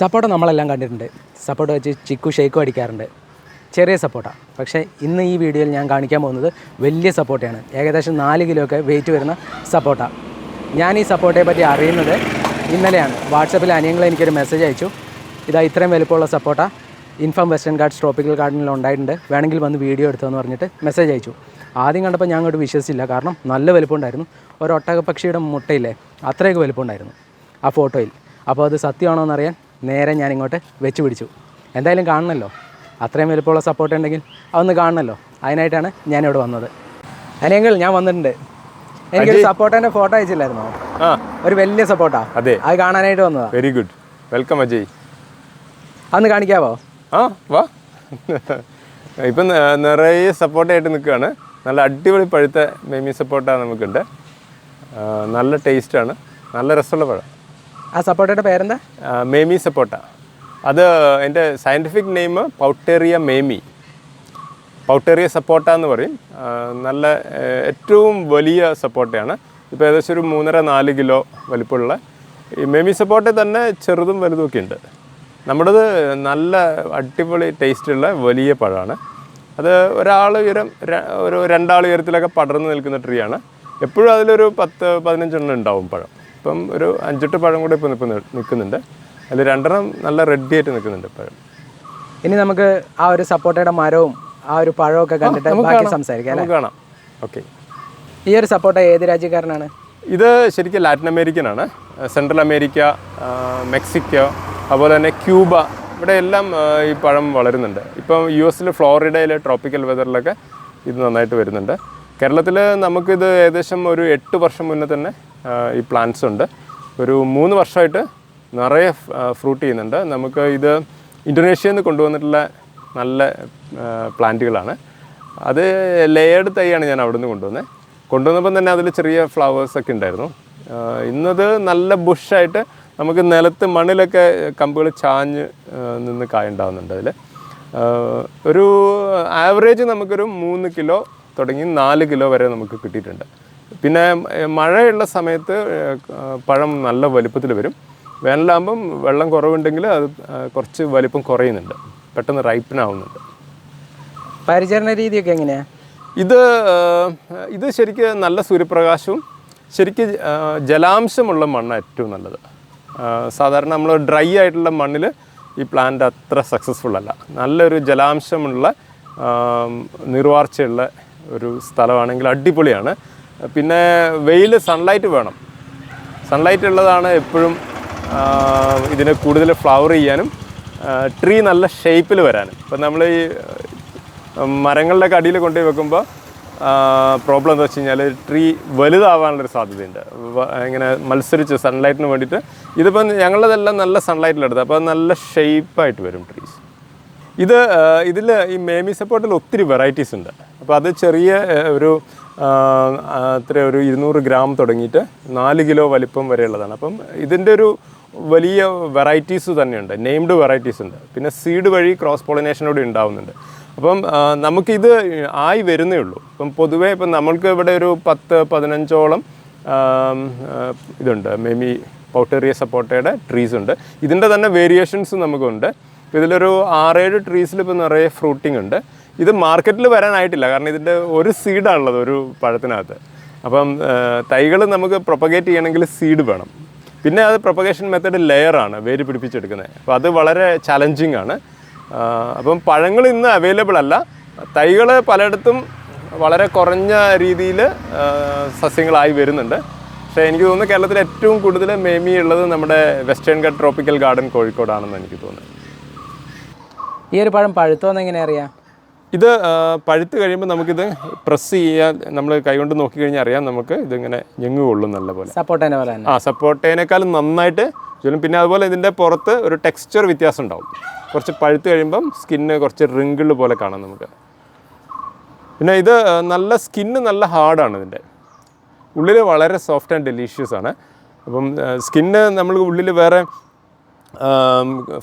സപ്പോട്ട നമ്മളെല്ലാം കണ്ടിട്ടുണ്ട്. സപ്പോട്ട വെച്ച് ചിക്കു ഷേക്കും അടിക്കാറുണ്ട്. ചെറിയ സപ്പോട്ട പക്ഷേ ഇന്ന് ഈ വീഡിയോയിൽ ഞാൻ കാണിക്കാൻ പോകുന്നത് വലിയ സപ്പോട്ടയാണ് ഏകദേശം നാല് കിലോ ഒക്കെ വെയിറ്റ് വരുന്ന സപ്പോട്ട ഞാൻ ഈ സപ്പോട്ടയെ പറ്റി അറിയുന്നത് ഇന്നലെയാണ്. വാട്സപ്പിൽ അനിയങ്ങൾ എനിക്കൊരു മെസ്സേജ് അയച്ചു. ഇതാ ഇത്രയും വലുപ്പമുള്ള സപ്പോട്ട ഇൻഫാം വെസ്റ്റേൺ ഗാർഡ്സ് ട്രോപ്പിക്കൽ ഗാർഡനിൽ ഉണ്ടായിട്ടുണ്ട്. വേണമെങ്കിൽ വന്ന് വീഡിയോ എടുത്തതെന്ന് പറഞ്ഞിട്ട് മെസ്സേജ് അയച്ചു. ആദ്യം കണ്ടപ്പോൾ ഞാൻ അങ്ങോട്ട് വിശ്വസിച്ചില്ല. കാരണം നല്ല വലുപ്പമുണ്ടായിരുന്നു. ഒരു ഒട്ടകപ്പക്ഷിയുടെ മുട്ടയില്ലേ അത്രയൊക്കെ വലുപ്പമുണ്ടായിരുന്നു ആ ഫോട്ടോയിൽ അപ്പോൾ അത് സത്യമാണോ എന്നറിയാൻ നേരെ ഞാൻ ഇങ്ങോട്ട് വെച്ച് പിടിച്ചു. എന്തായാലും കാണണമല്ലോ അത്രയും വലുപ്പമുള്ള സപ്പോർട്ട് ഉണ്ടെങ്കിൽ അതൊന്ന് കാണണമല്ലോ അതിനായിട്ടാണ് ഞാനിവിടെ വന്നത്. അതിനെങ്കിൽ ഞാൻ വന്നിട്ടുണ്ട്. എനിക്കൊരു സപ്പോർട്ടിന്റെ ഫോട്ടോ അയച്ചില്ലായിരുന്നോ? ആ. ഒരു വലിയ സപ്പോർട്ടാ അതെ. അത് കാണാനായിട്ട് വന്നതാ. വെരി ഗുഡ് വെൽക്കം അജയ് അന്ന് കാണിക്കാവോ? ആ വാ. ഇപ്പം നിറയെ സപ്പോർട്ടായിട്ട് നിൽക്കുകയാണ്. നല്ല അടിപൊളി പഴുത്ത മെമി സപ്പോർട്ടാണ് നമുക്കുണ്ട്. നല്ല ടേസ്റ്റാണ് നല്ല രസമുള്ള പഴം. ആ സപ്പോർട്ടയുടെ പേരെന്താ? മേമി സപ്പോട്ട അത് എന്റെ സയന്റിഫിക് നെയിം പൗട്ടേറിയ മേമി. പൗട്ടേറിയ സപ്പോട്ട എന്ന് പറയും. നല്ല ഏറ്റവും വലിയ സപ്പോട്ടയാണ് ഇപ്പോൾ ഏകദേശം ഒരു മൂന്നര നാല് കിലോ വലിപ്പമുള്ള. ഈ മേമി സപ്പോട്ട തന്നെ ചെറുതും വലുതുമൊക്കെ ഉണ്ട്. നമ്മുടേത് നല്ല അടിപൊളി ടേസ്റ്റുള്ള വലിയ പഴമാണ്. അത് ഒരാൾ ഉയരം ഒരു രണ്ടാൾ ഉയരത്തിലൊക്കെ പടർന്നു നിൽക്കുന്ന ട്രീ ആണ്. എപ്പോഴും അതിലൊരു പത്ത് പതിനഞ്ചെണ്ണം ഉണ്ടാവും പഴം. ഇപ്പം ഒരു അഞ്ചെട്ട് പഴം കൂടെ ഇപ്പം ഇപ്പം നിൽക്കുന്നുണ്ട്. അതിൽ രണ്ടെണ്ണം നല്ല റെഡി ആയിട്ട് നിൽക്കുന്നുണ്ട് പഴം ഇനി നമുക്ക് ആ ഒരു സപ്പോർട്ടയുടെ മരവും ആ ഒരു പഴമൊക്കെ കണ്ടിട്ട് ബാക്കി സംസാരിക്കാം കാണാം. ഓക്കെ ഈ ഒരു സപ്പോർട്ട ഏത് രാജ്യക്കാരനാണ്? ഇത് ശരിക്കും ലാറ്റിൻ അമേരിക്കൻ ആണ് സെൻട്രൽ അമേരിക്ക മെക്സിക്കോ അതുപോലെ തന്നെ ക്യൂബ. ഇവിടെ എല്ലാം ഈ പഴം വളരുന്നുണ്ട്. ഇപ്പം യു എസിൽ ഫ്ലോറിഡയിൽ ട്രോപ്പിക്കൽ വെതറിലൊക്കെ ഇത് നന്നായിട്ട് വരുന്നുണ്ട്. കേരളത്തിൽ നമുക്കിത് ഏകദേശം ഒരു എട്ട് വർഷം മുന്നേ തന്നെ ഈ പ്ലാന്റ്സ് ഉണ്ട്. ഒരു മൂന്ന് വർഷമായിട്ട് നിറയെ ഫ്രൂട്ട് ചെയ്യുന്നുണ്ട്. നമുക്ക് ഇത് ഇന്തോനേഷ്യയിൽ നിന്ന് കൊണ്ടുവന്നിട്ടുള്ള നല്ല പ്ലാന്റുകളാണ് അത് ലേയേഡ് തൈയാണ് ഞാൻ അവിടെ നിന്ന് കൊണ്ടുവന്നത് കൊണ്ടുവന്നപ്പം തന്നെ അതിൽ ചെറിയ ഫ്ലവേഴ്സൊക്കെ ഉണ്ടായിരുന്നു. ഇന്നത് നല്ല ബുഷായിട്ട് നമുക്ക് നിലത്ത് മണ്ണിലൊക്കെ കമ്പുകൾ ചാഞ്ഞ് നിന്ന് കായുണ്ടാവുന്നുണ്ട് അതിൽ ഒരു ആവറേജ് നമുക്കൊരു മൂന്ന് കിലോ തുടങ്ങി നാല് കിലോ വരെ നമുക്ക് കിട്ടിയിട്ടുണ്ട്. പിന്നെ മഴയുള്ള സമയത്ത് പഴം നല്ല വലിപ്പത്തിൽ വരും. വേനലാകുമ്പം വെള്ളം കുറവുണ്ടെങ്കിൽ അത് കുറച്ച് വലിപ്പം കുറയുന്നുണ്ട്. പെട്ടെന്ന് റൈപ്പനാവുന്നുണ്ട് പരിചരണ രീതിയൊക്കെ എങ്ങനെയാണ് ഇത് ഇത് ശരിക്കും നല്ല സൂര്യപ്രകാശവും ശരിക്കും ജലാംശമുള്ള മണ്ണാണ് ഏറ്റവും നല്ലത്. സാധാരണ നമ്മൾ ഡ്രൈ ആയിട്ടുള്ള മണ്ണിൽ ഈ പ്ലാന്റ് അത്ര സക്സസ്ഫുൾ അല്ല. നല്ലൊരു ജലാംശമുള്ള നീർവാർച്ചയുള്ള ഒരു സ്ഥലമാണെങ്കിൽ അടിപൊളിയാണ്. പിന്നെ വെയിൽ സൺലൈറ്റ് വേണം. സൺലൈറ്റ് ഉള്ളതാണ് എപ്പോഴും ഇതിനെ കൂടുതൽ ഫ്ലവർ ചെയ്യാനും ട്രീ നല്ല ഷേപ്പിൽ വരാനും. ഇപ്പം നമ്മൾ ഈ മരങ്ങളുടെ കടിയിൽ കൊണ്ടുപോയി വെക്കുമ്പോൾ പ്രോബ്ലം എന്താ വെച്ച് കഴിഞ്ഞാൽ ട്രീ വലുതാവാനുള്ളൊരു സാധ്യതയുണ്ട്. ഇങ്ങനെ മത്സരിച്ച് സൺലൈറ്റിന് വേണ്ടിയിട്ട്. ഇതിപ്പം ഞങ്ങളതെല്ലാം നല്ല സൺലൈറ്റിലെടുത്ത് അപ്പോൾ നല്ല ഷേപ്പായിട്ട് വരും ട്രീസ് ഇത് ഇതിൽ ഈ മേമി സപ്പോർട്ടിൽ ഒത്തിരി വെറൈറ്റീസ് ഉണ്ട്. അപ്പോൾ അത് ചെറിയ ഒരു ആ, ഒരു ഇരുന്നൂറ് ഗ്രാം തുടങ്ങിയിട്ട് നാല് കിലോ വലിപ്പം വരെയുള്ളതാണ്. അപ്പം ഇതിന്റെ ഒരു വലിയ വെറൈറ്റീസ് തന്നെയുണ്ട്. നെയിംഡ് വെറൈറ്റീസ് ഉണ്ട്. പിന്നെ സീഡ് വഴി ക്രോസ് പോളിനേഷനോട് ഉണ്ടാവുന്നുണ്ട്. അപ്പം നമുക്കിത് ആയി വരുന്നേ ഉള്ളൂ. ഇപ്പം പൊതുവേ ഇപ്പം നമ്മൾക്ക് ഇവിടെ ഒരു പത്ത് പതിനഞ്ചോളം ഇതുണ്ട്. മേമി പൗട്ടേറിയ സപ്പോർട്ടയുടെ ട്രീസ് ഉണ്ട്. ഇതിന്റെ തന്നെ വേരിയേഷൻസ് നമുക്കുണ്ട്. ഇതിലൊരു ആറേഴ് ട്രീസിൽ ഇപ്പോൾ നിറയെ ഫ്രൂട്ടിംഗ് ഉണ്ട്. ഇത് മാർക്കറ്റിൽ വരാനായിട്ടില്ല. കാരണം ഇതിന്റെ ഒരു സീഡാണുള്ളത് ഒരു പഴത്തിനകത്ത്. അപ്പം തൈകൾ നമുക്ക് പ്രൊപ്പഗേറ്റ് ചെയ്യണമെങ്കിൽ സീഡ് വേണം. പിന്നെ അത് പ്രൊപ്പഗേഷൻ മെത്തേഡ് ലെയറാണ് വേര് പിടിപ്പിച്ചെടുക്കുന്നത്. അപ്പോൾ അത് വളരെ ചലഞ്ചിങ് ആണ്. അപ്പം പഴങ്ങൾ ഇന്ന് അവൈലബിൾ അല്ല. തൈകൾ പലയിടത്തും വളരെ കുറഞ്ഞ രീതിയിൽ സസ്യങ്ങളായി വരുന്നുണ്ട്. പക്ഷേ എനിക്ക് തോന്നുന്നു കേരളത്തിൽ ഏറ്റവും കൂടുതൽ മേമി ഉള്ളത് നമ്മുടെ വെസ്റ്റേൺ ഗഡ് ട്രോപ്പിക്കൽ ഗാർഡൻ കോഴിക്കോടാണെന്ന് എനിക്ക് തോന്നുന്നു. ഈ ഒരു പഴം പഴുത്തോന്ന് എങ്ങനെ അറിയാം? ഇത് പഴുത്ത് കഴിയുമ്പോൾ നമുക്കിത് പ്രസ് ചെയ്യാൻ നമ്മൾ കൈകൊണ്ട് നോക്കി കഴിഞ്ഞാൽ അറിയാം നമുക്ക് ഇതിങ്ങനെ ഞെങ്ങ് കൊള്ളും നല്ല പോലെ. സപ്പോർട്ടേനെ പോലെ ആ സപ്പോർട്ടേനേക്കാളും നന്നായിട്ട് ചുലും പിന്നെ അതുപോലെ ഇതിന്റെ പുറത്ത് ഒരു ടെക്സ്ചർ വ്യത്യാസം ഉണ്ടാവും കുറച്ച് പഴുത്ത് കഴിയുമ്പം സ്കിന്ന് കുറച്ച് റിങ്കിൾ പോലെ കാണാം നമുക്ക്. പിന്നെ ഇത് നല്ല സ്കിന്ന് നല്ല ഹാർഡാണ് ഇതിന്റെ ഉള്ളിൽ വളരെ സോഫ്റ്റ് ആൻഡ് ഡെലീഷ്യസ് ആണ്. അപ്പം സ്കിന്ന് നമ്മൾ ഉള്ളിൽ വേറെ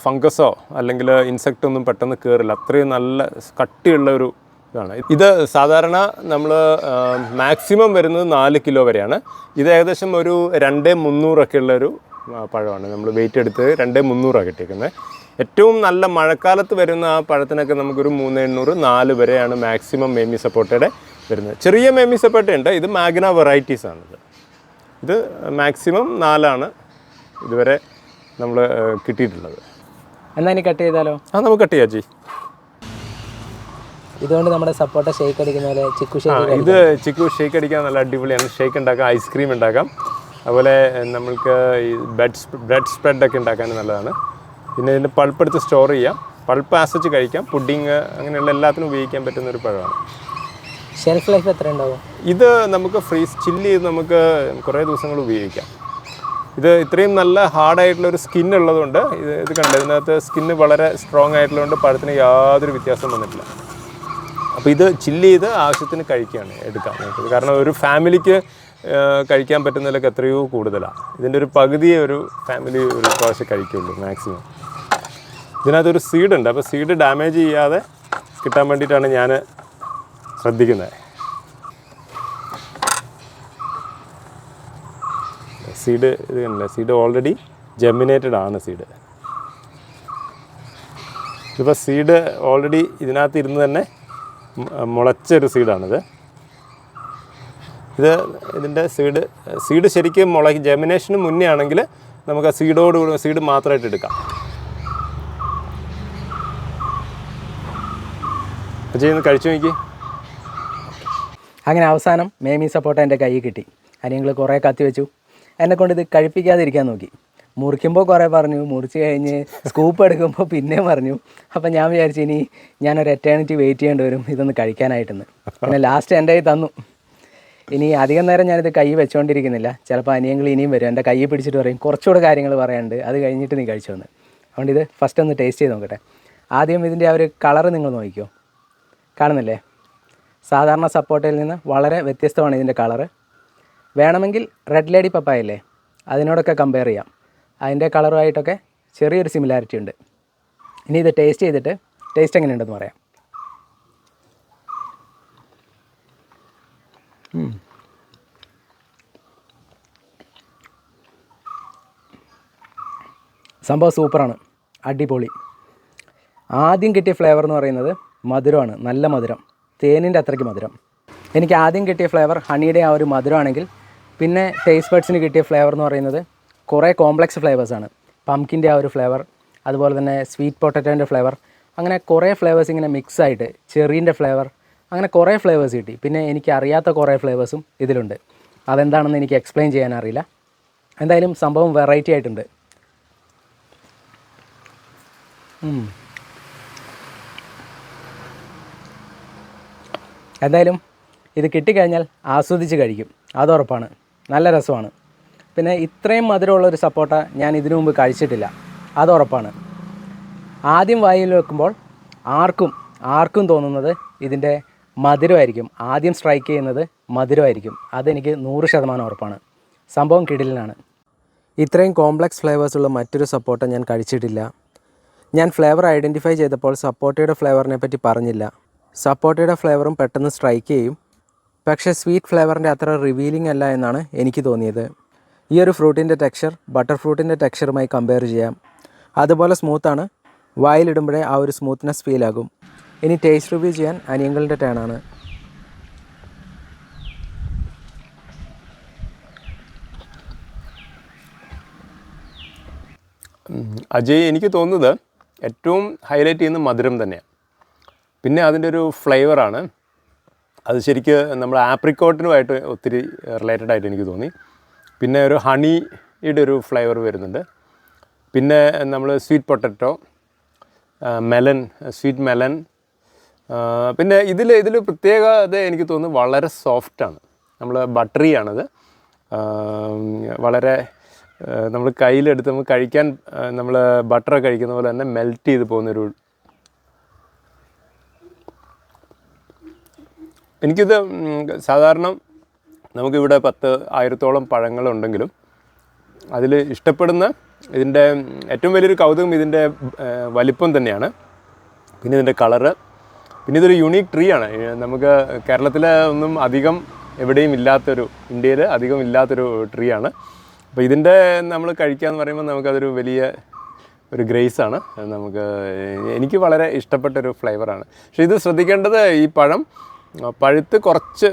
ഫംഗസോ അല്ലെങ്കിൽ ഇൻസെക്റ്റ് ഒന്നും പെട്ടെന്ന് കയറില്ല അത്രയും നല്ല കട്ടിയുള്ള ഒരു ഇതാണ്. ഇത് സാധാരണ നമ്മൾ മാക്സിമം വരുന്നത് നാല് കിലോ വരെയാണ്. ഇത് ഏകദേശം ഒരു രണ്ട് മുന്നൂറൊക്കെ ഉള്ളൊരു പഴമാണ്. നമ്മൾ വെയിറ്റ് എടുത്ത് രണ്ട് മുന്നൂറാണ് കിട്ടിയേക്കുന്നത് ഏറ്റവും നല്ല മഴക്കാലത്ത് വരുന്ന ആ പഴത്തിനൊക്കെ നമുക്കൊരു മൂന്ന് എണ്ണൂറ് നാല് വരെയാണ് മാക്സിമം മേമി സപ്പോട്ടയുടെ വരുന്നത്. ചെറിയ മേമി സപ്പോർട്ടയുണ്ട് ഇത് മാഗ്ന വെറൈറ്റീസ് ആണിത്. ഇത് മാക്സിമം നാലാണ് ഇതുവരെ നമ്മൾ കിട്ടിയിട്ടുള്ളത്. എന്നാ ഇനി കട്ട് ചെയ്താലോ? ആ നമുക്ക് കട്ട് ചെയ്യാം ചേച്ചി ഇതുകൊണ്ട് നമ്മുടെ സപ്പോർട്ട ഷേക്ക് അടിക്കുന്ന പോലെ ചിക്കു ഷേക്ക് ഇത് ചിക്കു ഷേക്ക് അടിക്കാൻ നല്ല അടിപൊളിയാണ്. ഷേക്ക് ഉണ്ടാക്കാം ഐസ്ക്രീം ഉണ്ടാക്കാം. അതുപോലെ നമ്മൾക്ക് ഈ ബ്രെഡ് ബ്രെഡ് സ്പ്രെഡ് ഒക്കെ ഉണ്ടാക്കാൻ നല്ലതാണ്. പിന്നെ ഇതിന്റെ പൾപ്പ് എടുത്ത് സ്റ്റോർ ചെയ്യാം. പൾപ്പ് ആസ്വദിച്ച് കഴിക്കാം. പുഡിങ് അങ്ങനെയുള്ള എല്ലാത്തിനും ഉപയോഗിക്കാൻ പറ്റുന്ന ഒരു പഴമാണ്. ഷെൽഫ് ലൈഫ് എത്ര ഉണ്ടാവും ഇത് നമുക്ക് ഫ്രീസ് ചില്ല് ചെയ്ത് നമുക്ക് കുറേ ദിവസങ്ങൾ ഉപയോഗിക്കാം. ഇത് ഇത്രയും നല്ല ഹാർഡായിട്ടുള്ള ഒരു സ്കിൻ ഉള്ളതുകൊണ്ട് ഇത് ഇത് കണ്ടത് ഇതിനകത്ത് സ്കിന്ന് വളരെ സ്ട്രോങ് ആയിട്ടുള്ളതുകൊണ്ട് പഴത്തിന് യാതൊരു വ്യത്യാസവും വന്നിട്ടില്ല. അപ്പോൾ ഇത് ചില്ല് ചെയ്ത് ആവശ്യത്തിന് കഴിക്കുകയാണ് എടുക്കാം കാരണം ഒരു ഫാമിലിക്ക് കഴിക്കാൻ പറ്റുന്നതിലൊക്കെ എത്രയോ കൂടുതലാണ് ഇതിന്റെ ഒരു പകുതിയെ ഒരു ഫാമിലി ഒരു പ്രാവശ്യം കഴിക്കുള്ളൂ മാക്സിമം ഇതിനകത്തൊരു സീഡുണ്ട് അപ്പോൾ സീഡ് ഡാമേജ് ചെയ്യാതെ കിട്ടാൻ വേണ്ടിയിട്ടാണ് ഞാൻ ശ്രദ്ധിക്കുന്നത്. സീഡ് ഇത് കണ്ടില്ല? സീഡ് ഓൾറെഡി ജെമിനേറ്റഡ് ആണ് സീഡ് ഇപ്പോൾ സീഡ് ഓൾറെഡി ഇതിനകത്ത് ഇരുന്ന് തന്നെ മുളച്ച മുളച്ചൊരു സീഡാണിത് ഇത് ഇതിന്റെ സീഡ് സീഡ് ശരിക്കും മുള ജെമിനേഷന് മുന്നേ ആണെങ്കിൽ നമുക്ക് ആ സീഡോട് സീഡ് മാത്രമായിട്ട് എടുക്കാം. ചെയ്യുന്നു കഴിച്ചു നോക്കി. അങ്ങനെ അവസാനം മേമി സപ്പോട്ട എന്റെ കൈ കിട്ടി. അനിയങ്ങൾ കുറേ കത്തി വെച്ചു എന്നെ കൊണ്ട് ഇത് കഴിപ്പിക്കാതിരിക്കാൻ നോക്കി. മുറിക്കുമ്പോൾ കുറേ പറഞ്ഞു മുറിച്ച് കഴിഞ്ഞ് സ്കൂപ്പ് എടുക്കുമ്പോൾ പിന്നെ പറഞ്ഞു. അപ്പം ഞാൻ വിചാരിച്ചു ഇനി ഞാനൊരു എറ്റേണിറ്റി വെയിറ്റ് ചെയ്യേണ്ടി വരും ഇതൊന്ന് കഴിക്കാനായിട്ടെന്ന്. പിന്നെ ലാസ്റ്റ് എന്റെ കയ്യിൽ തന്നു. ഇനി അധികം നേരം ഞാനിത് കൈ വെച്ചുകൊണ്ടിരിക്കുന്നില്ല ചിലപ്പോൾ അനിയങ്ങൾ ഇനിയും വരും. എന്റെ കൈ പിടിച്ചിട്ട് പറയും കുറച്ചുകൂടെ കാര്യങ്ങൾ പറയാനുണ്ട്. അത് കഴിഞ്ഞിട്ട് നീ കഴിച്ചു വന്ന് അതുകൊണ്ട് ഇത് ഫസ്റ്റ് ഒന്ന് ടേസ്റ്റ് ചെയ്ത് നോക്കട്ടെ. ആദ്യം ഇതിന്റെ ആ ഒരു കളറ് നിങ്ങൾ നോക്കിക്കോ. കാണുന്നില്ലേ? സാധാരണ സപ്പോർട്ടയിൽ നിന്ന് വളരെ വ്യത്യസ്തമാണ് ഇതിന്റെ കളറ് വേണമെങ്കിൽ റെഡ് ലേഡി പപ്പായല്ലേ അതിനോടൊക്കെ കമ്പയർ ചെയ്യാം. അതിന്റെ കളറുമായിട്ടൊക്കെ ചെറിയൊരു സിമിലാരിറ്റി ഉണ്ട്. ഇനി ഇത് ടേസ്റ്റ് ചെയ്തിട്ട് ടേസ്റ്റ് എങ്ങനെയുണ്ടെന്ന് പറയാം. സംഭവം സൂപ്പറാണ്. അടിപൊളി. ആദ്യം കിട്ടിയ ഫ്ലേവർ എന്ന് പറയുന്നത് മധുരമാണ്. നല്ല മധുരം. തേനിന്റെ അത്രയ്ക്ക് മധുരം. എനിക്ക് ആദ്യം കിട്ടിയ ഫ്ലേവർ ഹണിയുടെ ആ ഒരു മധുരമാണെങ്കിൽ പിന്നെ ടേസ്റ്റ് ബഡ്സിന് കിട്ടിയ ഫ്ലേവർ എന്ന് പറയുന്നത് കുറേ കോംപ്ലക്സ് ഫ്ലേവേഴ്സാണ് പംകിന്റെ ആ ഒരു ഫ്ലേവർ അതുപോലെ തന്നെ സ്വീറ്റ് പൊട്ടറ്റോന്റെ ഫ്ലേവർ അങ്ങനെ കുറേ ഫ്ലേവേഴ്സ് ഇങ്ങനെ മിക്സ് ആയിട്ട് ചെറീന്റെ ഫ്ലേവർ അങ്ങനെ കുറേ ഫ്ലേവേഴ്സ് കിട്ടി. പിന്നെ എനിക്ക് അറിയാത്ത കുറേ ഫ്ലേവേഴ്സും ഇതിലുണ്ട്. അതെന്താണെന്ന് എനിക്ക് എക്സ്പ്ലെയിൻ ചെയ്യാൻ അറിയില്ല. എന്തായാലും സംഭവം വെറൈറ്റി ആയിട്ടുണ്ട്. എന്തായാലും ഇത് കിട്ടിക്കഴിഞ്ഞാൽ ആസ്വദിച്ച് കഴിക്കും. അത് ഉറപ്പാണ്. നല്ല രസമാണ്. പിന്നെ ഇത്രയും മധുരമുള്ള ഒരു സപ്പോട്ട ഞാൻ ഇതിനു മുമ്പ് കഴിച്ചിട്ടില്ല. അത് ഉറപ്പാണ്. ആദ്യം വായിൽ വെക്കുമ്പോൾ ആർക്കും ആർക്കും തോന്നുന്നത് ഇതിന്റെ മധുരമായിരിക്കും. ആദ്യം സ്ട്രൈക്ക് ചെയ്യുന്നത് മധുരമായിരിക്കും. അതെനിക്ക് നൂറ് ശതമാനം ഉറപ്പാണ്. സംഭവം കിടിലിനാണ്. ഇത്രയും കോംപ്ലക്സ് ഫ്ലേവേഴ്സ് ഉള്ള മറ്റൊരു സപ്പോട്ട ഞാൻ കഴിച്ചിട്ടില്ല. ഞാൻ ഫ്ലേവർ ഐഡന്റിഫൈ ചെയ്തപ്പോൾ സപ്പോട്ടയുടെ ഫ്ലേവറിനെ പറ്റി പറഞ്ഞില്ല. സപ്പോട്ടയുടെ ഫ്ലേവറും പെട്ടെന്ന് സ്ട്രൈക്ക് ചെയ്യും. പക്ഷേ സ്വീറ്റ് ഫ്ലേവറിന്റെ അത്ര റിവീലിംഗ് അല്ല എന്നാണ് എനിക്ക് തോന്നിയത്. ഈ ഒരു ഫ്രൂട്ടിന്റെ ടെക്സ്ചർ ബട്ടർ ഫ്രൂട്ടിന്റെ ടെക്സ്ചറുമായി കമ്പയർ ചെയ്യാം. അതുപോലെ സ്മൂത്താണ് വായിലിടുമ്പോഴേ ആ ഒരു സ്മൂത്ത്നെസ് ഫീലാകും ഇനി ടേസ്റ്റ് റിവ്യൂ ചെയ്യാൻ അനിയങ്ങളുടെ ടേണാണ്. അജയ് എനിക്ക് തോന്നുന്നത് ഏറ്റവും ഹൈലൈറ്റ് ചെയ്യുന്ന മധുരം തന്നെയാണ് പിന്നെ അതിന്റെ ഒരു ഫ്ലേവറാണ് അത് ശരിക്ക് നമ്മൾ ആപ്രിക്കോട്ടിനുമായിട്ട് ഒത്തിരി റിലേറ്റഡ് ആയിട്ട് എനിക്ക് തോന്നി. പിന്നെ ഒരു ഹണിയുടെ ഒരു ഫ്ലേവർ വരുന്നുണ്ട്. പിന്നെ നമ്മൾ sweet potato melon sweet melon പിന്നെ ഇതിൽ ഇതിൽ പ്രത്യേകത എനിക്ക് തോന്നുന്നു വളരെ സോഫ്റ്റാണ് നമ്മൾ ബട്ടറി ആണത്. വളരെ നമ്മൾ കയ്യിലെടുത്ത് നമ്മൾ കഴിക്കാൻ നമ്മൾ ബട്ടർ കഴിക്കുന്ന പോലെ തന്നെ മെൽറ്റ് ചെയ്ത് പോകുന്നൊരു എനിക്കിത് സാധാരണ നമുക്കിവിടെ പത്ത് ആയിരത്തോളം പഴങ്ങളുണ്ടെങ്കിലും അതിൽ ഇഷ്ടപ്പെടുന്ന ഇതിന്റെ ഏറ്റവും വലിയൊരു കൗതുകം ഇതിന്റെ വലിപ്പം തന്നെയാണ്. പിന്നെ ഇതിന്റെ കളറ്. പിന്നെ ഇതൊരു യുണീക്ക് ട്രീ ആണ് നമുക്ക് കേരളത്തിലെ ഒന്നും അധികം എവിടെയും ഇല്ലാത്തൊരു ഇന്ത്യയിൽ അധികം ഇല്ലാത്തൊരു ട്രീ ആണ് അപ്പോൾ ഇതിന്റെ നമ്മൾ കഴിക്കുക എന്ന് പറയുമ്പോൾ നമുക്കതൊരു വലിയ ഒരു ഗ്രേസ് ആണ് നമുക്ക് എനിക്ക് വളരെ ഇഷ്ടപ്പെട്ടൊരു ഫ്ലേവറാണ്. പക്ഷേ ഇത് ശ്രദ്ധിക്കേണ്ടത് ഈ പഴം പഴുത്ത് കുറച്ച്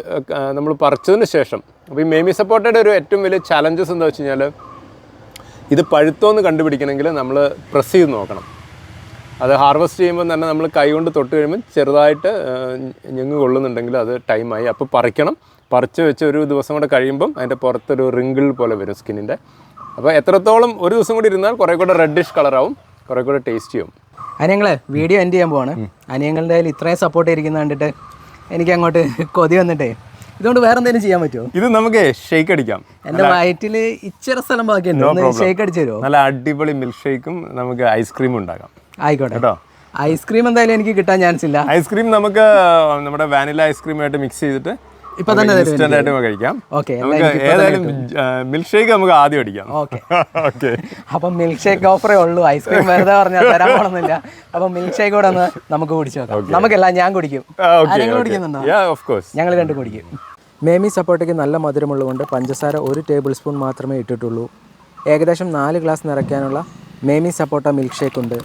നമ്മൾ പറിച്ചതിന് ശേഷം. അപ്പോൾ ഈ മേമി സപ്പോർട്ടയുടെ ഒരു ഏറ്റവും വലിയ ചലഞ്ചസ് എന്താ വെച്ച് കഴിഞ്ഞാൽ ഇത് പഴുത്തോന്ന് കണ്ടുപിടിക്കണമെങ്കിൽ നമ്മൾ പ്രസ് ചെയ്ത് നോക്കണം. അത് ഹാർവെസ്റ്റ് ചെയ്യുമ്പോൾ തന്നെ നമ്മൾ കൈ കൊണ്ട് തൊട്ട് കഴിയുമ്പോൾ ചെറുതായിട്ട് ഞങ്ങ് കൊള്ളുന്നുണ്ടെങ്കിൽ അത് ടൈമായി അപ്പോൾ പറിക്കണം. പറിച്ച് വെച്ച് ഒരു ദിവസം കൂടെ കഴിയുമ്പം അതിന്റെ പുറത്തൊരു റിങ്കിൾ പോലെ വരും സ്കിന്നിന്റെ അപ്പോൾ എത്രത്തോളം ഒരു ദിവസം കൂടി ഇരുന്നാൽ കുറേ കൂടെ റെഡിഷ് കളറാവും കുറേ കൂടെ ടേസ്റ്റിയാവും അനിയങ്ങളെ വീഡിയോ എൻഡ് ചെയ്യാൻ പോവാണ്. അനിയങ്ങളുടെ ഇത്രയും സപ്പോർട്ട് ഇരിക്കുന്ന കണ്ടിട്ട് എനിക്ക് അങ്ങോട്ട് കൊതി വന്നിട്ടേ. ഇതുകൊണ്ട് വേറെ എന്തെങ്കിലും ചെയ്യാൻ പറ്റുമോ ഇത് നമുക്ക് ഷേക്ക് അടിക്കാം. എന്റെ വയറ്റിൽ ഇച്ചിരി സ്ഥലം ബാക്കിയുണ്ട്. ഷേക്ക് അടിച്ചു തരുമോ നല്ല അടിപൊളി മിൽക്ക് ഷേക്കും നമുക്ക് ഐസ്ക്രീം ഉണ്ടാക്കാം. ആയിക്കോട്ടെ. കേട്ടോ? ഐസ്ക്രീം എന്തായാലും എനിക്ക് കിട്ടാൻ ചാൻസ് ഇല്ല. ഐസ്ക്രീം നമുക്ക് നമ്മുടെ വാനില ഐസ്ക്രീമായിട്ട് മിക്സ് ചെയ്തിട്ട് ഇപ്പൊ തന്നെ ഇൻസ്റ്റന്റ് ആയിട്ട് കഴിക്കാം. ഓക്കെ ഏതായാലും മിൽക്ക് ഷേക്ക് നമുക്ക് ആദ്യം അടിക്കാം. ഓക്കെ. ഓക്കെ. അപ്പം മിൽക്ക് ഷേക്ക് ഓഫറേ ഉള്ളൂ. ഐസ്ക്രീം വെറുതെ പറഞ്ഞാൽ തരാൻ പോണമെന്നില്ല അപ്പം മിൽക്ക് ഷേക്ക് കൂടെ ഒന്ന് നമുക്ക് കുടിച്ചു നോക്കാം. നമുക്കല്ല ഞാൻ കുടിക്കും. ആരെങ്കിലും കുടിക്കുന്നുണ്ടോ? യാ ഓഫ് കോഴ്സ് ഞങ്ങൾ രണ്ടും കുടിക്കും. മേമി സപ്പോട്ടയ്ക്ക് നല്ല മധുരമുള്ളതുകൊണ്ട് പഞ്ചസാര ഒരു ടേബിൾ സ്പൂൺ മാത്രമേ ഇട്ടിട്ടുള്ളൂ. ഏകദേശം നാല് ഗ്ലാസ് നിറയ്ക്കാനുള്ള മേമി സപ്പോട്ട മിൽക്ക് ഷേക്ക് ഉണ്ട്.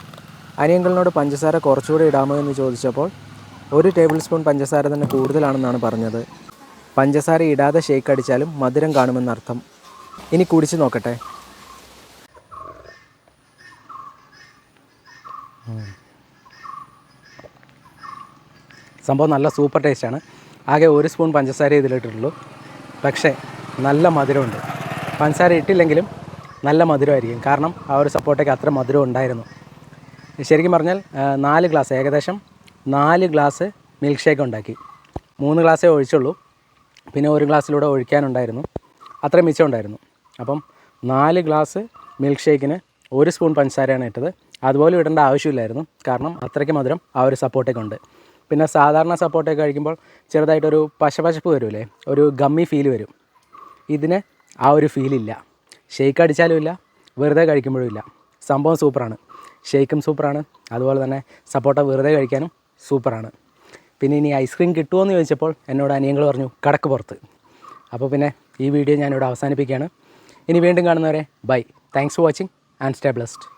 അനിയങ്കളിനോട് പഞ്ചസാര കുറച്ചുകൂടി ഇടാമോ എന്ന് ചോദിച്ചപ്പോൾ ഒരു ടേബിൾ സ്പൂൺ പഞ്ചസാര തന്നെ കൂടുതലാണെന്നാണ് പറഞ്ഞത്. പഞ്ചസാര ഇടാതെ ഷേക്ക് അടിച്ചാലും മധുരം കാണുമെന്നർത്ഥം. ഇനി കുടിച്ചു നോക്കട്ടെ. സംഭവം നല്ല സൂപ്പർ ടേസ്റ്റാണ് ആകെ ഒരു സ്പൂൺ പഞ്ചസാര ഇതിലിട്ടിട്ടുള്ളൂ. പക്ഷേ നല്ല മധുരമുണ്ട്. പഞ്ചസാര ഇട്ടില്ലെങ്കിലും നല്ല മധുരമായിരിക്കും. കാരണം ആ ഒരു സപ്പോർട്ടയ്ക്ക് അത്ര മധുരം ഉണ്ടായിരുന്നു. ശരിക്കും പറഞ്ഞാൽ നാല് ഗ്ലാസ് ഏകദേശം നാല് ഗ്ലാസ് മിൽക്ക് ഷേക്ക് ഉണ്ടാക്കി. മൂന്ന് ഗ്ലാസ്സേ ഒഴിച്ചുള്ളൂ. പിന്നെ ഒരു ഗ്ലാസ്സിലൂടെ ഒഴിക്കാനുണ്ടായിരുന്നു. അത്രയും മിച്ചം ഉണ്ടായിരുന്നു അപ്പം നാല് ഗ്ലാസ് മിൽക്ക് ഷേക്കിന് ഒരു സ്പൂൺ പഞ്ചസാരയാണ് ഇട്ടത്. അതുപോലെ ഇടേണ്ട ആവശ്യമില്ലായിരുന്നു. കാരണം അത്രയ്ക്ക് മധുരം ആ ഒരു സപ്പോർട്ടൊക്കെ ഉണ്ട്. പിന്നെ സാധാരണ സപ്പോർട്ടൊക്കെ കഴിക്കുമ്പോൾ ചെറുതായിട്ടൊരു പശപശപ്പ് വരുമല്ലേ? ഒരു ഗമ്മി ഫീൽ വരും. ഇതിന് ആ ഒരു ഫീലില്ല ഷേക്ക് അടിച്ചാലും ഇല്ല. വെറുതെ കഴിക്കുമ്പോഴും ഇല്ല. സംഭവം സൂപ്പറാണ് ഷേക്കും സൂപ്പറാണ് അതുപോലെ തന്നെ സപ്പോർട്ട വെറുതെ കഴിക്കാനും സൂപ്പറാണ് പിന്നെ ഇനി ഐസ്ക്രീം കിട്ടുമോ എന്ന് ചോദിച്ചപ്പോൾ എന്നോട് അനിയങ്ങൾ പറഞ്ഞു കടക്ക് പുറത്ത്. അപ്പോൾ പിന്നെ ഈ വീഡിയോ ഞാനിവിടെ അവസാനിപ്പിക്കുകയാണ്. ഇനി വീണ്ടും കാണുന്നവരെ bye thanks for watching and stay blessed